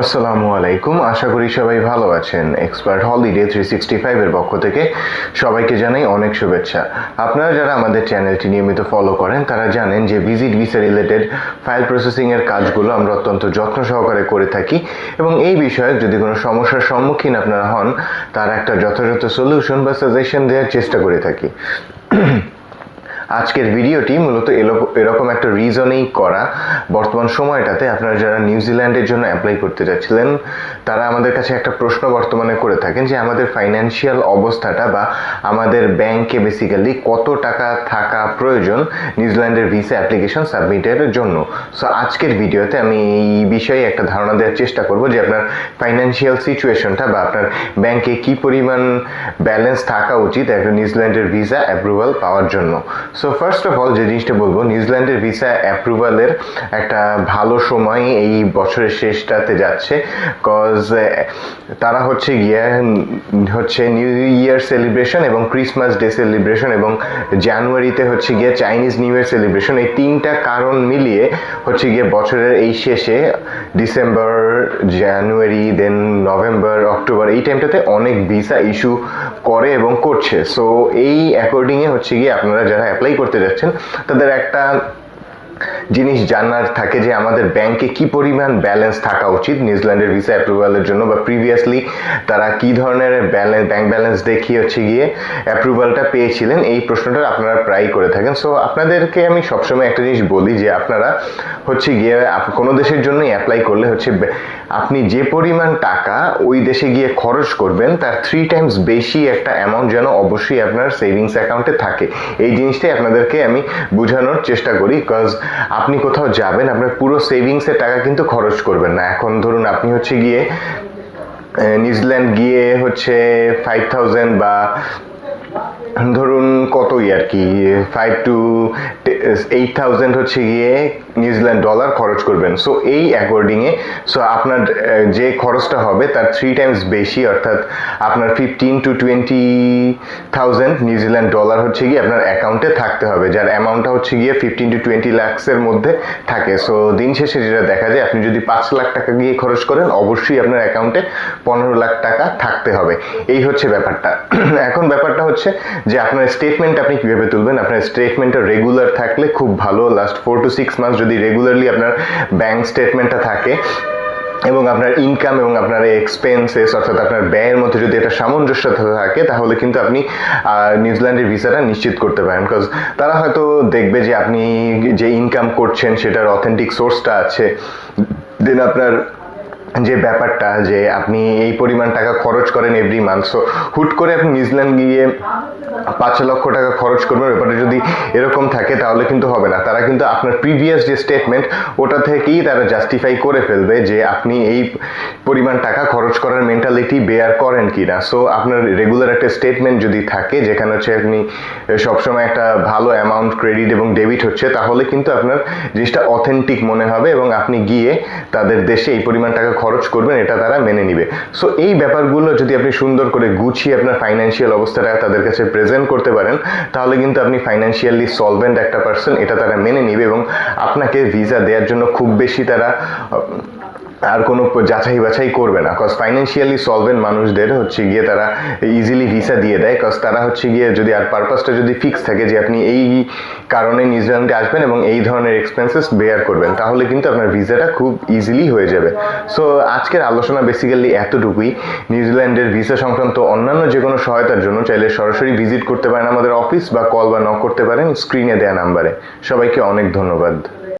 আসসালামু আলাইকুম। আশা করি সবাই ভালো আছেন। এক্সপার্ট হলিডে থ্রি সিক্সটি ফাইভের পক্ষ থেকে সবাইকে জানাই অনেক শুভেচ্ছা। আপনারা যারা আমাদের চ্যানেলটি নিয়মিত ফলো করেন, তারা জানেন যে ভিজিট ভিসা রিলেটেড ফাইল প্রসেসিংয়ের কাজগুলো আমরা অত্যন্ত যত্ন সহকারে করে থাকি এবং এই বিষয়ে যদি কোনো সমস্যার সম্মুখীন আপনারা হন, তার একটা যথাযথ সলিউশন বা সাজেশন দেওয়ার চেষ্টা করে থাকি। আজকের ভিডিওটি মূলত এরকম একটা রিজনেই করা। বর্তমান সময়টাতে আপনারা যারা নিউজিল্যান্ডের জন্য অ্যাপ্লাই করতে যাচ্ছিলেন, তারা আমাদের কাছে একটা প্রশ্ন বর্তমানে করে থাকেন যে, আমাদের ফাইন্যান্সিয়াল অবস্থাটা বা আমাদের ব্যাংকে বেসিক্যালি কত টাকা থাকা প্রয়োজন নিউজিল্যান্ডের ভিসা অ্যাপ্লিকেশন সাবমিটের জন্য। সো আজকের ভিডিওতে আমি এই বিষয়ে একটা ধারণা দেওয়ার চেষ্টা করব যে, আপনার ফাইন্যান্সিয়াল সিচুয়েশনটা বা আপনার ব্যাংকে কি পরিমাণ ব্যালেন্স থাকা উচিত একটা নিউজিল্যান্ডের ভিসা অ্যাপ্রুভাল পাওয়ার জন্য। সো ফার্স্ট অফ অল যে জিনিসটা বলব নিউজিল্যান্ডের ভিসা অ্যাপ্রুভালের একটা ভালো সময় এই বছরের শেষটাতে যাচ্ছে। কজ তারা হচ্ছে গিয়ে, হচ্ছে নিউ ইয়ার সেলিব্রেশন এবং ক্রিসমাস ডে সেলিব্রেশন এবং জানুয়ারিতে হচ্ছে গিয়ে চাইনিজ নিউ ইয়ার সেলিব্রেশন এই তিনটা কারণ মিলিয়ে হচ্ছে গিয়ে বছরের এই শেষে December January then November October এই টাইমটাতে অনেক ভিসা ইস্যু করে এবং করছে। সো এই অ্যাকর্ডিংয়ে হচ্ছে গিয়ে আপনারা যারা অ্যাপ্লাই করতে যাচ্ছেন তাদের একটা জিনিস জানার থাকে যে আমাদের ব্যাংকে কি পরিমাণ ব্যালেন্স থাকা উচিত, নিউজিল্যান্ডের ভিসা অ্যাপ্রুভালের জন্য বা প্রিভিয়াসলি তারা কি ধরনের ব্যালেন্স ব্যাংক ব্যালেন্স দেখিয়ে হচ্ছে গিয়ে অ্যাপ্রুভালটা পেয়েছিলেন, এই প্রশ্নটা আপনারা প্রায় করে থাকেন। সো আপনাদেরকে আমি সবসময় একটা জিনিস বলি যে আপনারা হচ্ছে গিয়ে কোনো দেশের জন্যই অ্যাপ্লাই করলে হচ্ছে আপনি যে পরিমাণ টাকা ওই দেশে গিয়ে খরচ করবেন, তার থ্রি টাইমস বেশি একটা অ্যামাউন্ট যেন অবশ্যই আপনার সেভিংস অ্যাকাউন্টে থাকে। এই জিনিসটাই আপনাদেরকে আমি বোঝানোর চেষ্টা করি বিকজ আপনি কোথাও যাবেন, আপনার পুরো সেভিংসের টাকা কিন্তু খরচ করবেন না। এখন ধরুন আপনি হচ্ছে গিয়ে নিউজিল্যান্ড গিয়ে হচ্ছে ফাইভ থাউজেন্ড বা ধরুন কতই আর কি ফাইভ টু এইট থাউজেন্ড হচ্ছে গিয়ে নিউজিল্যান্ড ডলার খরচ করবেন। সো এই অ্যাকর্ডিংয়ে সো আপনার যে খরচটা হবে তার থ্রি টাইমস বেশি, অর্থাৎ আপনার fifteen to twenty thousand New Zealand dollar হচ্ছে গিয়ে আপনার অ্যাকাউন্টে থাকতে হবে, যার অ্যামাউন্টটা হচ্ছে গিয়ে ফিফটিন টু টোয়েন্টি ল্যাক্সের মধ্যে থাকে। সো দিন শেষে যেটা দেখা যায়, আপনি যদি পাঁচ লাখ টাকা গিয়ে খরচ করেন, অবশ্যই আপনার অ্যাকাউন্টে পনেরো লাখ টাকা থাকতে হবে। এই হচ্ছে ব্যাপারটা। এখন ব্যাপারটা হচ্ছে যে আপনার স্টেটমেন্ট আপনি কীভাবে তুলবেন? আপনার স্টেটমেন্টটা রেগুলার থাকলে খুব ভালো last four to six month যদি রেগুলারলি আপনার ব্যাংক স্টেটমেন্টটা থাকে এবং আপনার ইনকাম এবং আপনার এক্সপেন্সেস অর্থাৎ আপনার ব্যয়ের মধ্যে যদি একটা সামঞ্জস্যতা থাকে, তাহলে কিন্তু আপনি নিউজিল্যান্ডের ভিসাটা নিশ্চিত করতে পারেন। বিকজ তারা হয়তো দেখবে যে আপনি যে ইনকাম করছেন, সেটার অথেন্টিক সোর্সটা আছে দেন আপনার যে ব্যাপারটা যে আপনি এই পরিমাণ টাকা খরচ করেন এভরি মান্থ সো হুট করে আপনি নিউজিল্যান্ড গিয়ে পাঁচ লক্ষ টাকা খরচ করবেন, ব্যাপারটা যদি এরকম থাকে তাহলে কিন্তু হবে না। তারা কিন্তু আপনার প্রিভিয়াস যে স্টেটমেন্ট ওটা থেকেই তারা জাস্টিফাই করে ফেলবে যে আপনি এই পরিমাণ টাকা খরচ করার মেন্টালিটি বেয়ার করেন কি না সো আপনার রেগুলার একটা স্টেটমেন্ট যদি থাকে, যেখানে হচ্ছে আপনি সবসময় একটা ভালো অ্যামাউন্ট ক্রেডিট এবং ডেবিট হচ্ছে, তাহলে কিন্তু আপনার জিনিসটা অথেন্টিক মনে হবে এবং আপনি গিয়ে তাদের দেশে এই পরিমাণ টাকা খরচ করবেন, এটা তারা মেনে নিবে। সো এই ব্যাপারগুলো যদি আপনি সুন্দর করে গুছিয়ে আপনার ফাইন্যান্সিয়াল অবস্থাটা তাদের কাছে প্রেজেন্ট করতে পারেন, তাহলে কিন্তু আপনি ফাইন্যান্সিয়ালি সলভেন্ট একটা পার্সন এটা তারা মেনে নিবে এবং আপনাকে ভিসা দেওয়ার জন্য খুব বেশি তারা আর কোনো যাচাই বাছাই করবে না। কজ ফাইন্যান্সিয়ালি সলভেন্ট মানুষদের হচ্ছে গিয়ে তারা ইজিলি ভিসা দিয়ে দেয়। কজ তারা হচ্ছে গিয়ে যদি আর পারপাসটা যদি ফিক্স থাকে যে আপনি এই কারণে নিউজিল্যান্ডে আসবেন এবং এই ধরনের এক্সপেন্সেস বেয়ার করবেন, তাহলে কিন্তু আপনার ভিসাটা খুব ইজিলি হয়ে যাবে। সো আজকের আলোচনা বেসিক্যালি এতটুকুই। নিউজিল্যান্ডের ভিসা সংক্রান্ত অন্যান্য যে কোনো সহায়তার জন্য চাইলে সরাসরি ভিজিট করতে পারেন আমাদের অফিস বা কল বা ন করতে পারেন স্ক্রিনে দেয়া নাম্বারে সবাইকে অনেক ধন্যবাদ।